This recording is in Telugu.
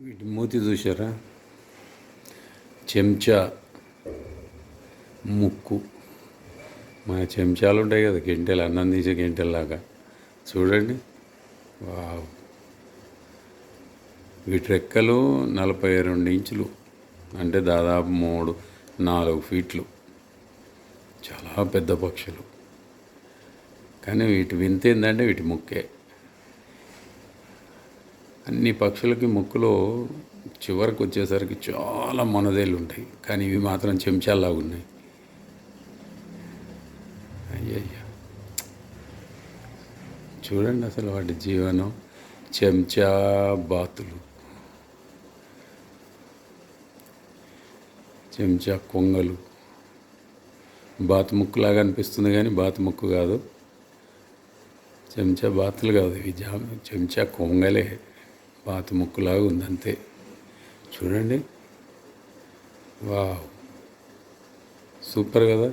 వీటి మూతి చూసారా చెంచా ముక్కు. మా చెంచాలు ఉంటాయి కదా గెంటెలు అన్నం తీసే గెంటెల్లాగా. చూడండి. వావ్. వీటి రెక్కలు నలభై రెండు ఇంచులు. అంటే దాదాపు మూడు నాలుగు ఫీట్లు. చాలా పెద్ద పక్షులు. కానీ వీటి వింత ఏంటంటే వీటి ముక్కే. అన్ని పక్షులకి ముక్కులో చివరికి వచ్చేసరికి చాలా మనదేళ్ళు ఉంటాయి. కానీ ఇవి మాత్రం చెంచాలాగా ఉన్నాయి. అయ్యయ్యా. చూడండి అసలు వాటి జీవనం. చెంచా బాతులు. చెంచా కొంగలు. బాతుముక్కులాగా అనిపిస్తుంది కానీ బాతుముక్కు కాదు. చెంచా బాతులు కాదు ఇవి జా చెంచా కొంగలే. పాత ముక్కులాగా ఉందంతే. చూడండి. వావ్. సూపర్ కదా?